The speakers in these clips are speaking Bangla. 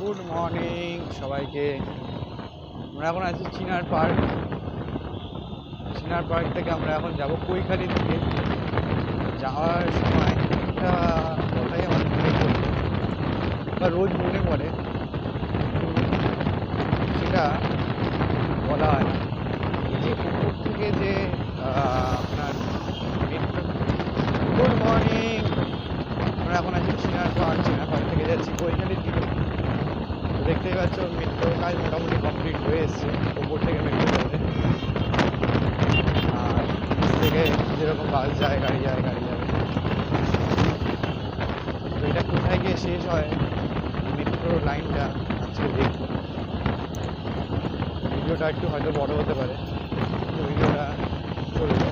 গুড মর্নিং সবাইকে। আমরা এখন আছি চিনার পার্ক। চিনার পার্ক থেকে আমরা এখন যাব কৈখালির থেকে। যাওয়ার সময় একটা কথাই আমার মনে পড়ে। বা রোজ মনে পড়ে। সেটা বলা হয় যে উপর থেকে যে আপনার গুড মর্নিং! আমরা এখন আছি চিনার পার্ক চিনার পার্ক থেকে যাচ্ছি তো দেখতেই পাচ্ছ মেট্রোর কাজ মোটামুটি কমপ্লিট হয়ে এসছে ওপর থেকে মেট্রো যাবে আর থেকে যেরকম বাস যায়, গাড়ি যায়, গাড়ি যাবে তো এটা কোথায় গিয়ে শেষ হয়? মেট্রো লাইনটা আজকে দেখব। ভিডিওটা একটু হয়তো বড় হতে পারে। ভিডিওটা চলবে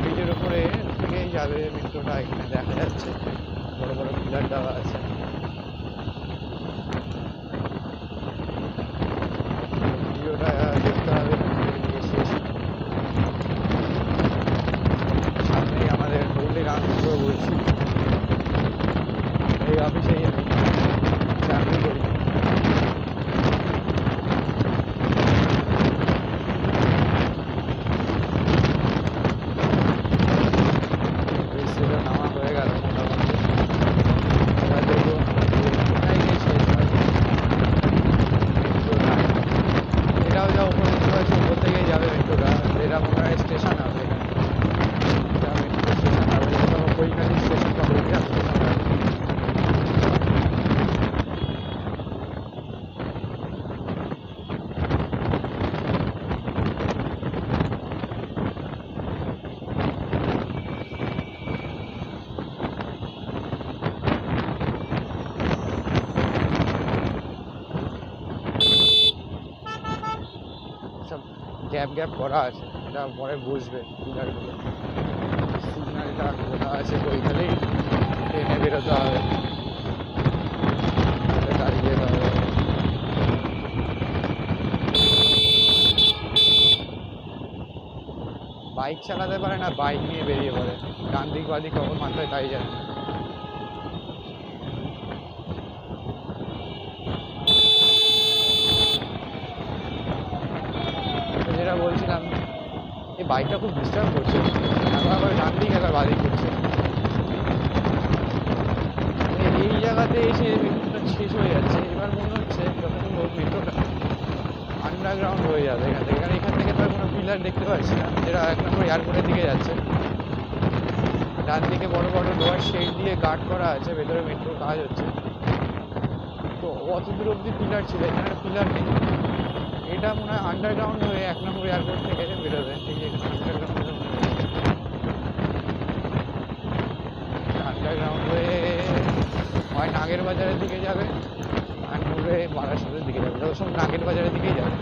ব্রিজের উপরে থেকেই যাবে মেট্রোটা এখানে দেখা যাচ্ছে। বড় বড় পিলার দেওয়া আছে ভিডিওটা দেখতে হবে ভিডিও শেষ সামনেই আমাদের হলদি রামচন্দ্র বলছি এই অফিসেই আমি চাকরি করি বৃষ্টিটা নামা হয়ে গেল মোটামুটি এবার দেখব কোথায় গিয়ে শেষ হয় মেট্রো লাইন এটাও যা উপরে দেখতে পাচ্ছি উপর থেকেই যাবে মেট্রোটা এটা মনে হয় স্টেশন হবে এখানে এটা মেট্রো স্টেশন হবে হলদিয়া স্টেশন হবে সব গ্যাপ গ্যাপ করা আছে এটা পরে বুঝবে সিগন্যালটা খোলা আছে তো ওইখানেই ট্রেনে বেরোতে হবে তাহলে দাঁড়িয়ে যেতে হবে বাইক চালাতে পারে না বাইক নিয়ে বেরিয়ে পড়ে ডান দিক বাদিক কখন মাথায় তাই যায় না তো যেটা বলছিলাম এই বাইকটা খুব ডিস্টার্ব করছে করে ডান দিক বাদিক করছে। মানে এই জায়গাতে এসে মেট্রোটা শেষ হয়ে যাচ্ছে। এবার মনে হচ্ছে যতক্ষণ মেট্রোটা আন্ডারগ্রাউন্ড হয়ে যাবে এখান থেকে। কারণ এখান থেকে তো কোনো পিলার দেখতে পাচ্ছি না। যেটা এক নম্বর এয়ারপোর্টের দিকে যাচ্ছে। ডান দিকে বড় বড় লোহার শেড দিয়ে গার্ড করা আছে। ভেতরে মেট্রোর কাজ হচ্ছে। তো অত দূর অব্দি পিলার ছিল। এখানে পিলার নেই। এটা মনে হয় আন্ডারগ্রাউন্ড হয়ে এক নম্বর এয়ারপোর্ট থেকে বেরোবে এই যে এখানে আন্ডারগ্রাউন্ড আন্ডারগ্রাউন্ড হয়ে হয় নাগের বাজারের দিকে যাবে আর নূরে বারাসাতের দিকে যাবে। যত নাগের বাজারের দিকেই যাবে।